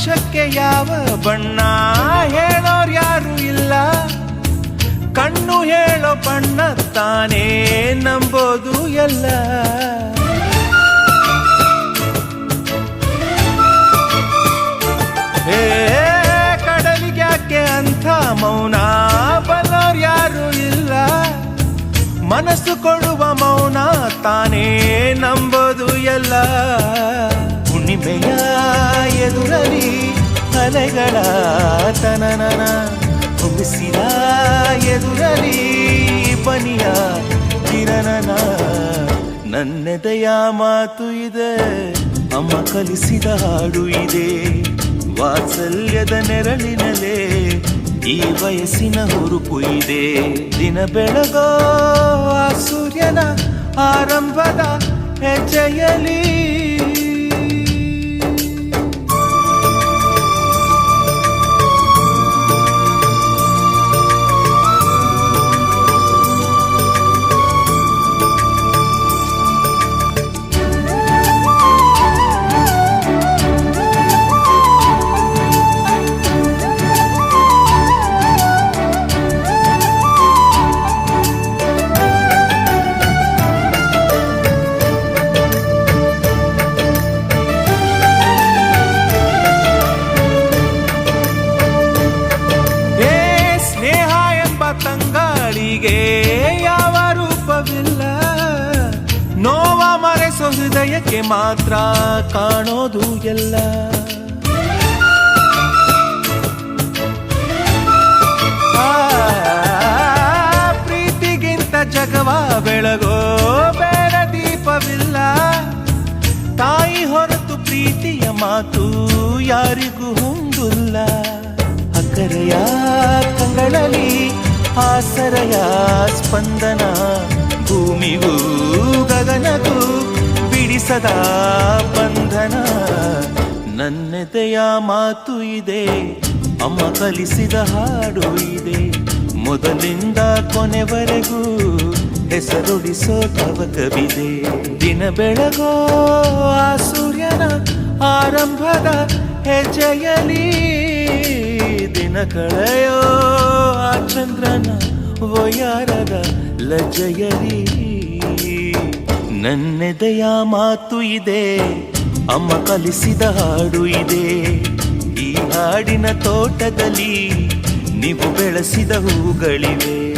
ಆಕಾಶಕ್ಕೆ ಯಾವ ಬಣ್ಣ? ಹೇಳೋರ್ ಯಾರು ಇಲ್ಲ. ಕಣ್ಣು ಹೇಳೋ ಬಣ್ಣ ತಾನೇ ನಂಬೋದು ಎಲ್ಲ. ಹೇ ಕಡಲಿಗ್ಯಾಕೆ ಅಂಥ ಮೌನ? ಯಾರು ಇಲ್ಲ. ಮನಸ್ಸು ಕೊಡುವ ಮೌನ ತಾನೇ ನಂಬೋದು ಎಲ್ಲ. ಹುಣ್ಣಿಮೆಯ ಎದುರಲಿ ಅಲೆಗಳ ತನನನ ಹುಗಿಸಿದ ಎದುರಲಿ ಬನಿಯ ಕಿರಣನ. ನನ್ನೆದೆಯ ಮಾತು ಇದೆ, ಅಮ್ಮ ಕಲಿಸಿದ ಹಾಡು ಇದೆ. ವಾತ್ಸಲ್ಯದ ನೆರಳಿನಲೇ ಈ ವಯಸ್ಸಿನ ಹುರುಪು ಇದೆ. ದಿನ ಬೆಳಗೋ ಆ ಸೂರ್ಯನ ಆರಂಭದ ಹೆಜ್ಜೆಯಲಿ ಹೃದಯಕ್ಕೆ ಮಾತ್ರ ಕಾಣೋದು ಎಲ್ಲ. ಪ್ರೀತಿಗಿಂತ ಜಗವ ಬೆಳಗೋ ಬೇಡ ದೀಪವಿಲ್ಲ. ತಾಯಿ ಹೊರತು ಪ್ರೀತಿಯ ಮಾತು ಯಾರಿಗೂ ಹೊಂದಿಲ್ಲ ಅಕ್ಕರೆಯ ಕಂಗಳಲ್ಲಿ ಆಸರೆಯ ಸ್ಪಂದನ, ಭೂಮಿಗೂ ಗಗನಗೂ ಬಿಡಿಸದ ಬಂಧನ, ನನ್ನೆದೆಯ ಮಾತು ಇದೆ, ಅಮ್ಮ ಕಲಿಸಿದ ಹಾಡು ಇದೆ. ಮೊದಲಿಂದ ಕೊನೆವರೆಗೂ ಹೆಸರುಳಿಸೋ ತವಕವಿದೆ. ದಿನ ಬೆಳಗೋ ಆ ಸೂರ್ಯನ ಆರಂಭದ ಹೆಜ್ಜೆಯಲಿ ದಿನ ಕಳೆಯೋ ಆ ಚಂದ್ರನ ವಯಾರದ ಲಜ್ಜೆಯಲಿ ನನ್ನೆದೆಯ ಮಾತು ಇದೆ ಅಮ್ಮ ಕಲಿಸಿದ ಹಾಡು ಇದೆ. ಈ ಹಾಡಿನ ತೋಟದಲ್ಲಿ ನೀವು ಬೆಳೆಸಿದ ಹೂಗಳಿವೆ.